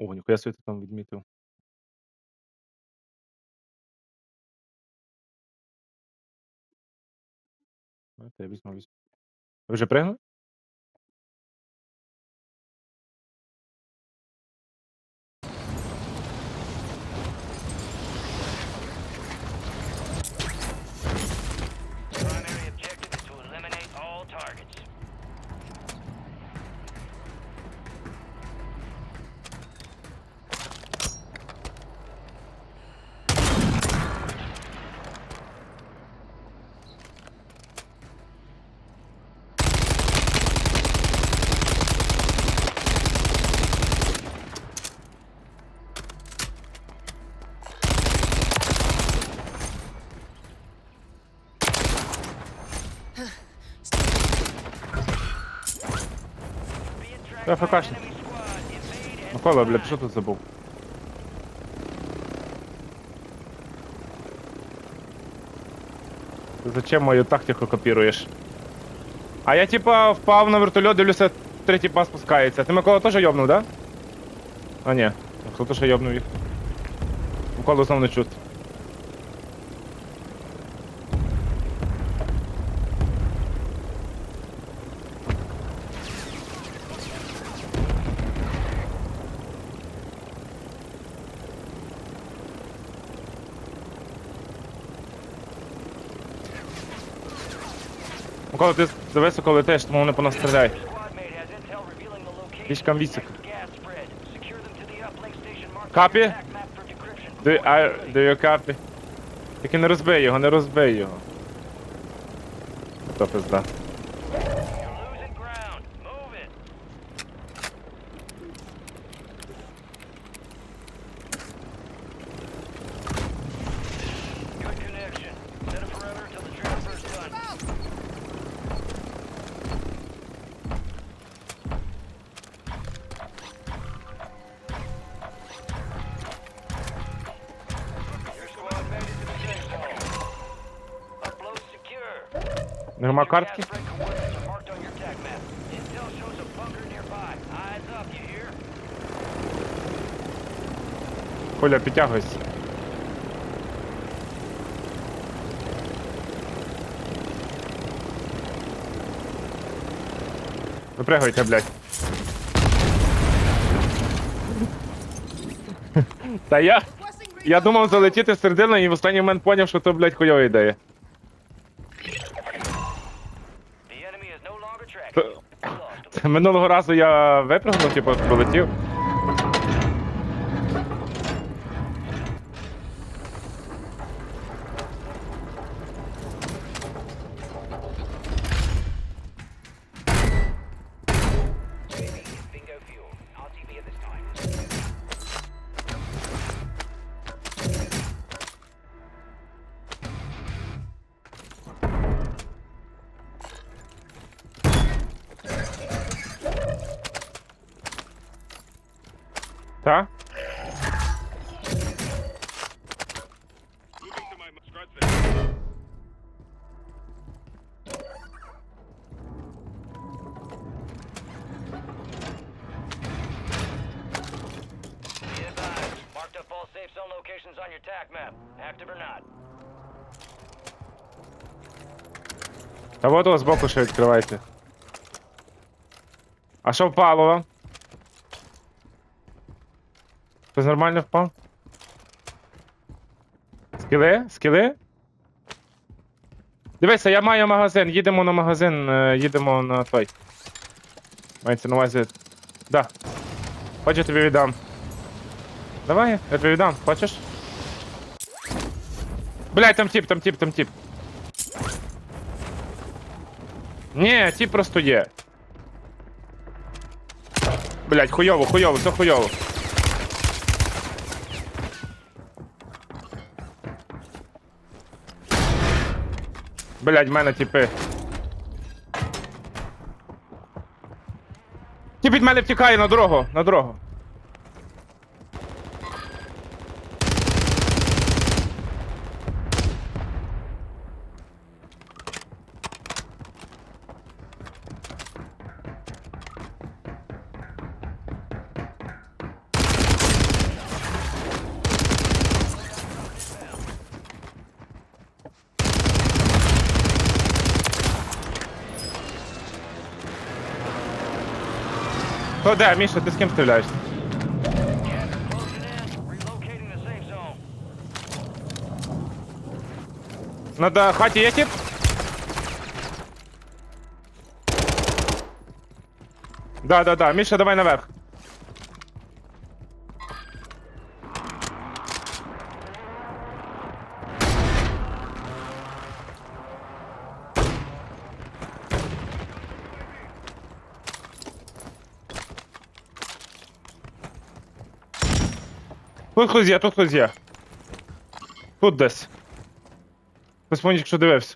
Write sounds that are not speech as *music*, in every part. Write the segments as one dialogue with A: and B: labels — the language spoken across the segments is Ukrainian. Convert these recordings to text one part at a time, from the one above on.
A: О, ніхуя собі ти там відмітив. Давайте я візьму, візьму. Ви вже пригнули?
B: Primary An
A: ФКшник. Микола, бля,
B: survive.
A: що тут забув? Ти зачем мою тактику копіруєш? А я типа впав на вертольот, дивлюся, третій пас спускається. Ти Микола теж йобнув, да? А ні. Хто теж йобнув їх? Микола знову не чут. Микола, ти зависоко летиш, тому вони по нас стріляють.
B: Map for decryption.
A: Do, I? Тільки не розбий його, не розбий його. То пизда.
B: You hear?
A: Коля, підтягуйся. Випригуйте, блядь. Та я. Я думав залетіти всередину і в останній момент поняв, що то, блядь, хуйова ідея.
B: The enemy is no longer tracking
A: Та-
B: you. You lost them.
A: Це Минулого разу я випрыгнув, типу, полетів. Та от ось збоку ще відкривайте. А що впало вам? Хтось нормально впав? Скіли? Скіли? Дивися, я маю магазин, їдемо на магазин, е, їдемо на той. Мається на увазі. Да. Хоч я тобі віддам. Давай, я тобі віддам, хочеш? Блядь, там тип, там тип, там тип. Ні, ті просто є. Блять, хуйово, хуйово, це хуйово. Блять, в мене тіпи. Тіп від мене втікає на дорогу, на дорогу. Хто де, Міша, ти з ким стріляєш?
B: Gas is closing in. Relocating the safe zone.
A: На хаті є тип? Да, да, да. Міша, давай наверх. Тут хтось є, тут хтось є. Тут десь. Хтось мені що дивився.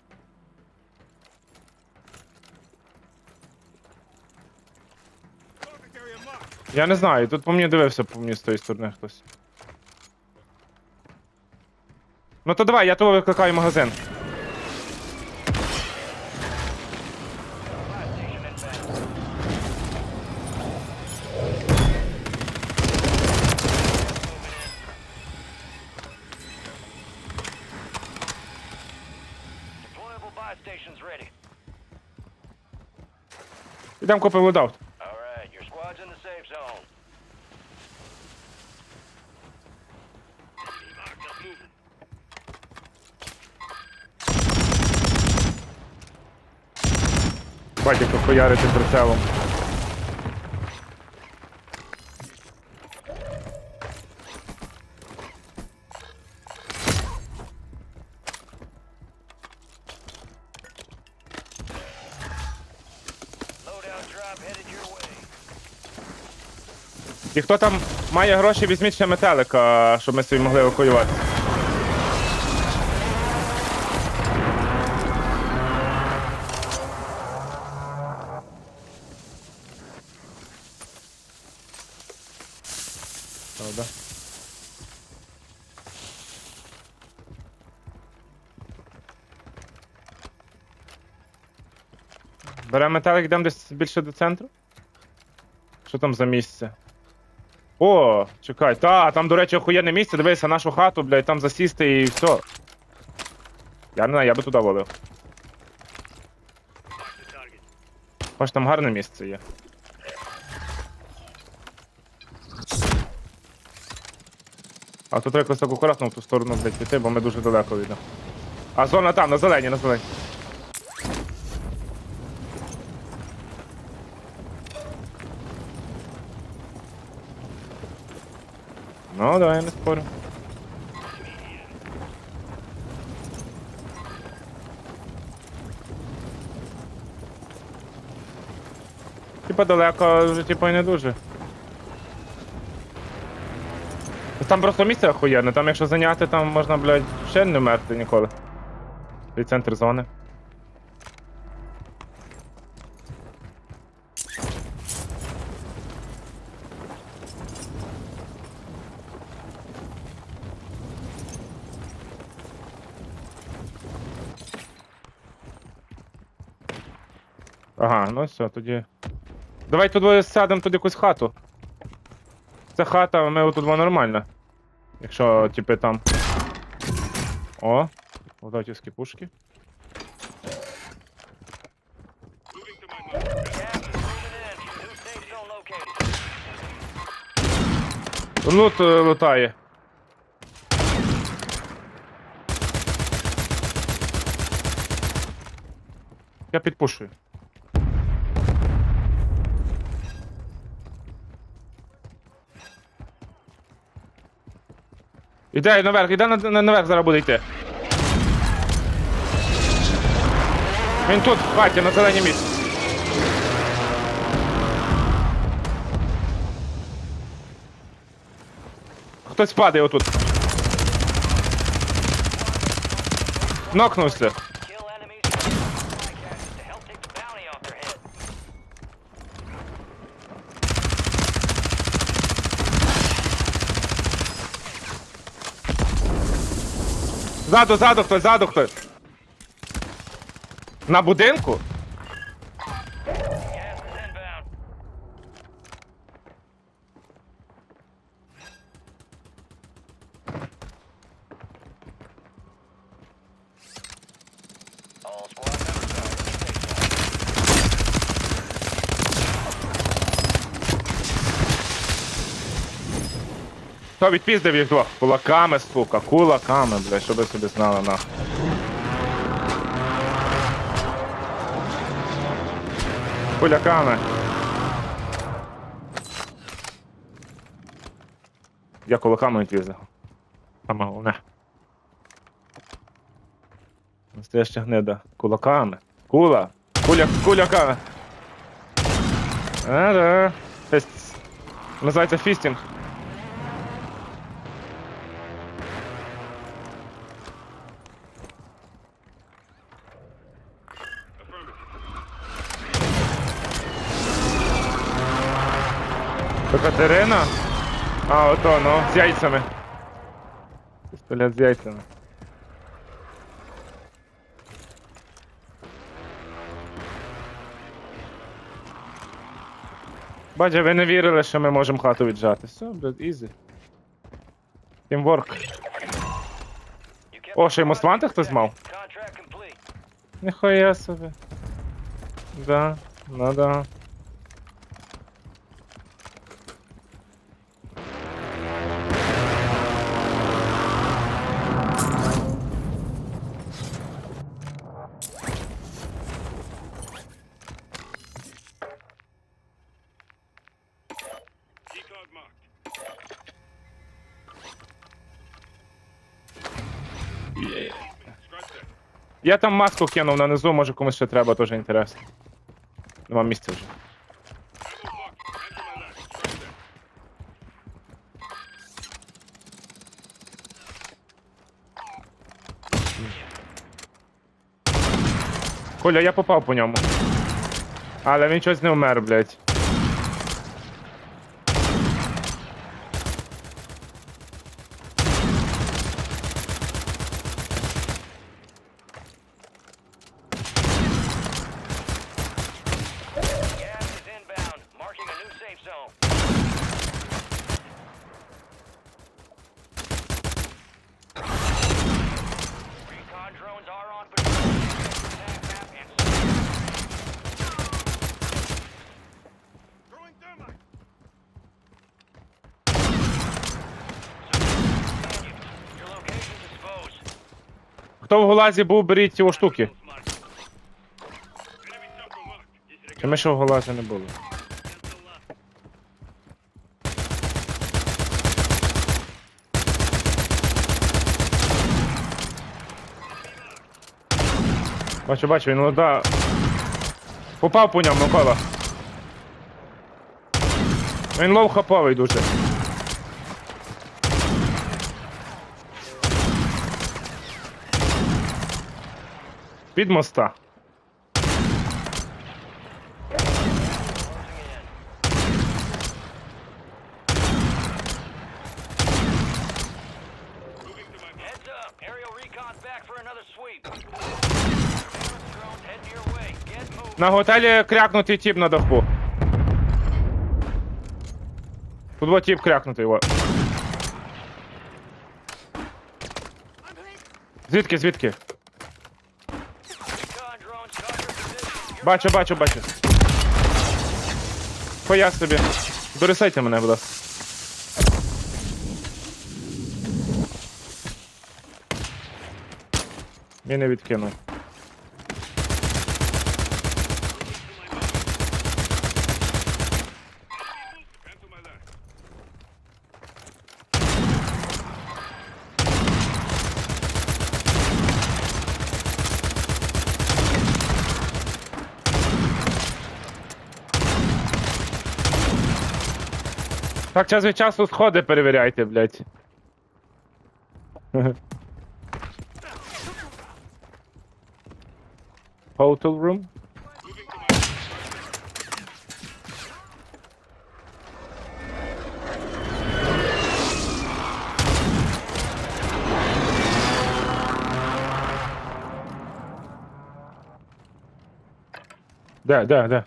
A: Я не знаю, тут по мені дивився, по мені з тої сторони хтось. Ну то давай, я того викликаю магазин. Ідемо копимо лодаут.
B: All right, your squad's in the safe zone.
A: Батько хуярити прицелом. І хто там має гроші, візьміть ще метелика, щоб ми собі могли евакуювати. Правда. Беремо метелик, йдемо десь більше до центру. Що там за місце? О, чекай, та, там, до речі, охуєнне місце, дивися нашу хату, блядь, там засісти і все. Я не знаю, я би туди волив. Бач, там гарне місце є. А тут якось так акуратно в ту сторону, блядь, піти, бо ми дуже далеко від. них. А зона там, на зелені, на зелені. Ну, давай, не спорю. Типа далеко вже типа не дуже. Там просто місце охуєнне, там якщо зайняти, там можна, блядь, ще не вмерти ніколи. І центр зони. Ага, ну все, тоді. Давай тут сядемо тут якусь хату. Це хата, ми два нормально. Якщо, типи, там. О, водотівські пушки. Лут е, лутає. Я підпушую. Іде наверх, іде на, на, наверх зараз буде йти. Він тут, в на зеленій місці. Хтось падає отут. Нокнувся. Ззаду, ззаду хтось, ззаду хтось. На будинку? То відпіздив їх двох. Кулаками, сука, кулаками, бля, щоб ви собі знали нахуй. Кулаками. Я кулаками відвізав. Саме головне. Настояща гнида. Кулаками. Кула. Куля, куляками. А, да. Фест. Називається фістінг. Катерина? А, ото, ну, з яйцями. Пістолет з яйцями. Бача, ви не вірили, що ми можемо хату віджати. Все, блядь, ізі. Тімворк. О, ще й
B: project
A: хтось мав? Ніхуя собі. Да, ну да. Я там маску кинув нанизу, може комусь ще треба, теж інтересно. Нема місця вже. Коля, я попав по ньому. Але він щось не вмер, блядь. Хто в Голазі був, беріть ці штуки. Чи ми ще в Голазі не були? Бачу, бачу, він вода. Попав по ньому, Микола. Він лов хаповий дуже.
B: Get moving.
A: На готелі крякнутий тіп на даху. Тут вот тіп крякнутий, во. Звідки, звідки? Бачу, бачу, бачу. Пояс собі. Дорисайте мене, будь ласка. Міни відкинув. Так, час від часу сходи перевіряйте, блядь. *laughs* Hotel room? Да, да, да.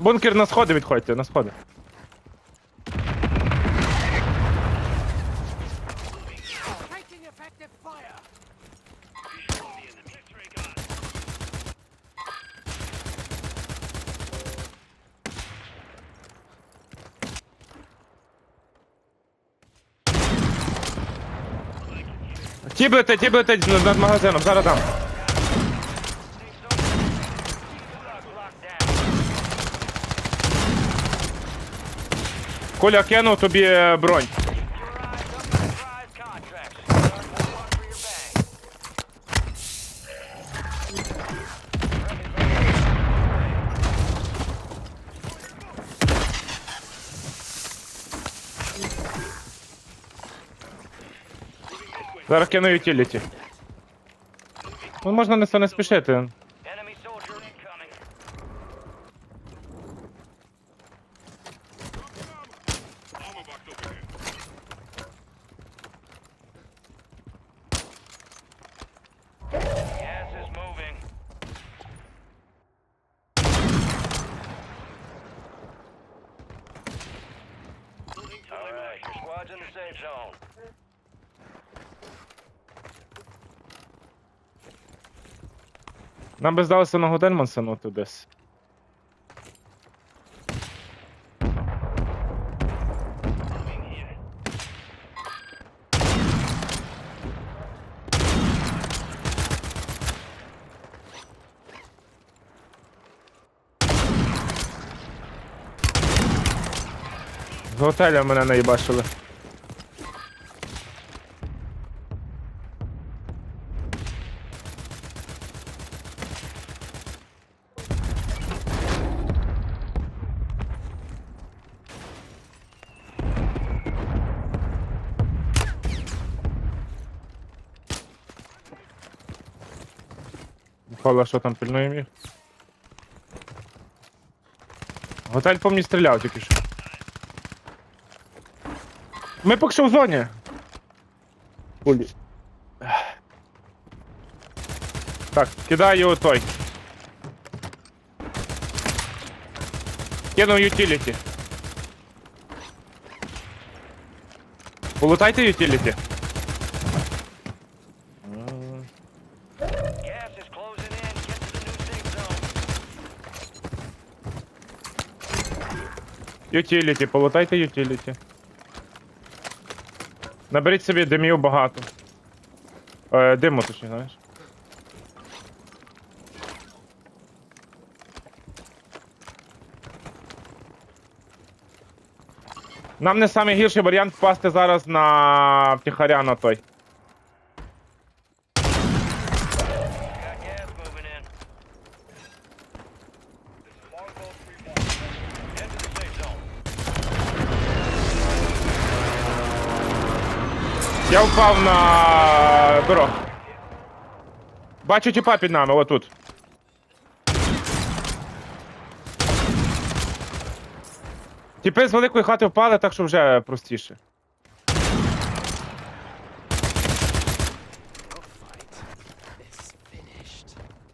A: Бункер на сходи відходьте, на сходи. Тіп бити, ті бити над магазином, зараз там. Коля кинув тобі е, бронь. Зараз кину utility. Ну можна не, не спішити.
B: Enemy soldier incoming. Gas is moving. All right, your squad's in the safe zone.
A: Нам би здалося на годин мансанути десь. З готеля мене наїбашили. Микола, що там пильнує їх? Готель по мені стріляв тільки що. Ми поки що в зоні. Кулі. Так, кидаю той. Кину utility. Полутайте utility. Utility, полутайте utility. Наберіть собі димів багато. Е, диму, точніше, знаєш. Нам не найгірший варіант впасти зараз на втіхаря на той.
B: Got gas moving in. Head to the safe zone.
A: Я впав на дорогу. Бачу тіпа під нами, отут. Тіпи з великої хати впали, так що вже простіше.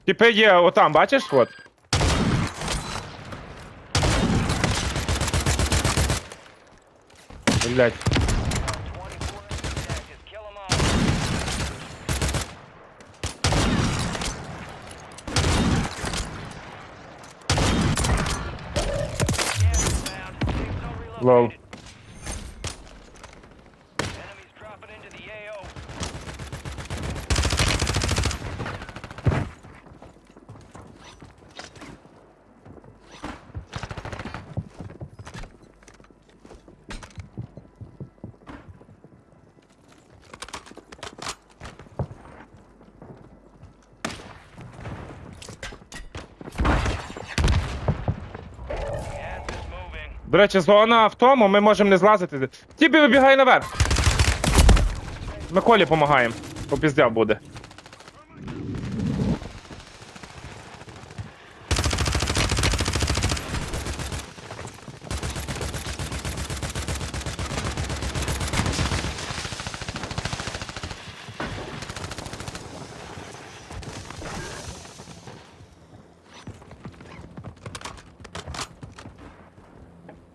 A: Тіпи є отам, бачиш? От. Блять.
B: Well,
A: До речі, зона в тому, ми можемо не злазити. Тіпі вибігає наверх. Миколі допомагаємо. Попіздя буде.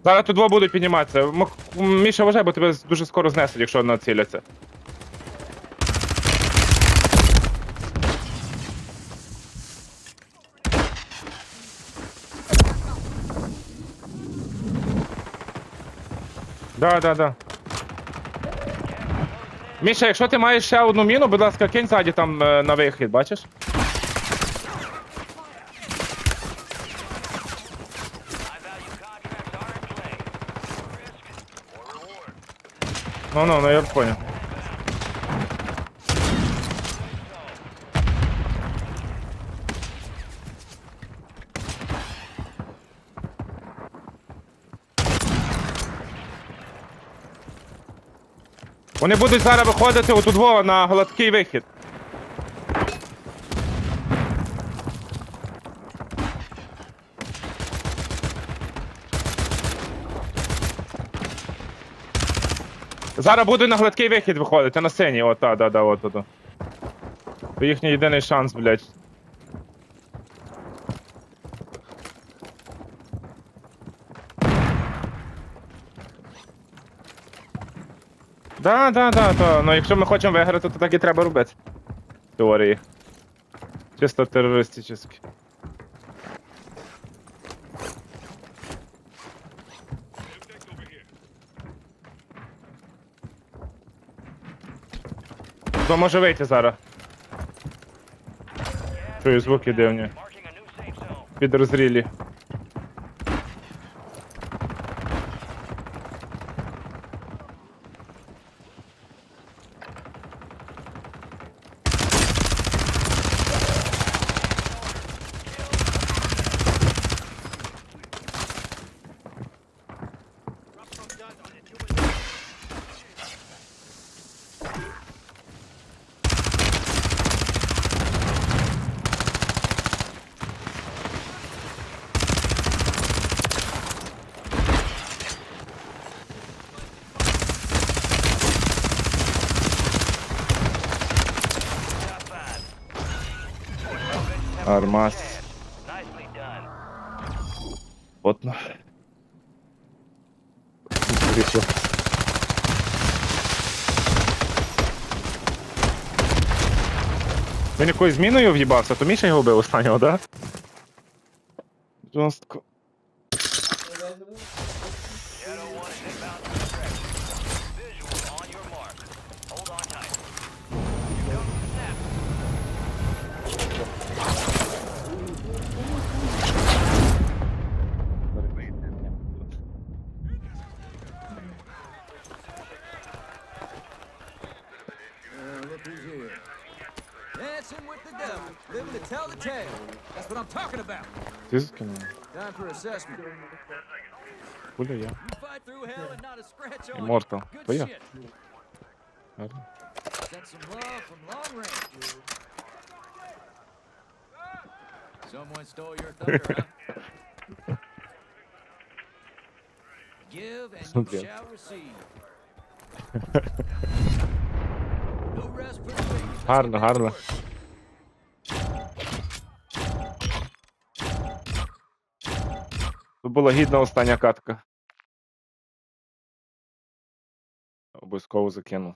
A: Зараз тут два будуть підніматися. М- Міша, вважай, бо тебе дуже скоро знесуть, якщо націляться. Да, да, да. Міша, якщо ти маєш ще одну міну, будь ласка, кинь ззаді там е, на вихід, бачиш? Ну, ну, ну, я понял. Вони будуть зараз виходити отут Вова на гладкий вихід. Зараз будуть на гладкий вихід виходити на сцені. О, та, да, да, от, от. от. Це їхній єдиний шанс, блядь. Да, да, да, то. Ну якщо ми хочемо виграти, то так і треба робити. Теорії. Чисто терористичний. Хто може вийти зараз? Чую звуки дивні. Підрозрілі. Армаз. Потно. Він якоюсь зміною в'їбався, то Міша його вбив останнього, да? Жорстко.
C: Dancing with the devil, living to tell the tale. That's what I'm talking about.
A: Ти скинув?
C: Time for assessment.
A: Хуля я.
C: You fight through hell and not a scratch on you.
A: Immortal.
C: Good
A: Твоя.
C: shit. Sent some love from long range. Someone stole your thunder, huh? Give and you
A: Okay. *laughs*
C: shall receive. No rest *laughs*
A: була гідна остання катка. Обов'язково закину.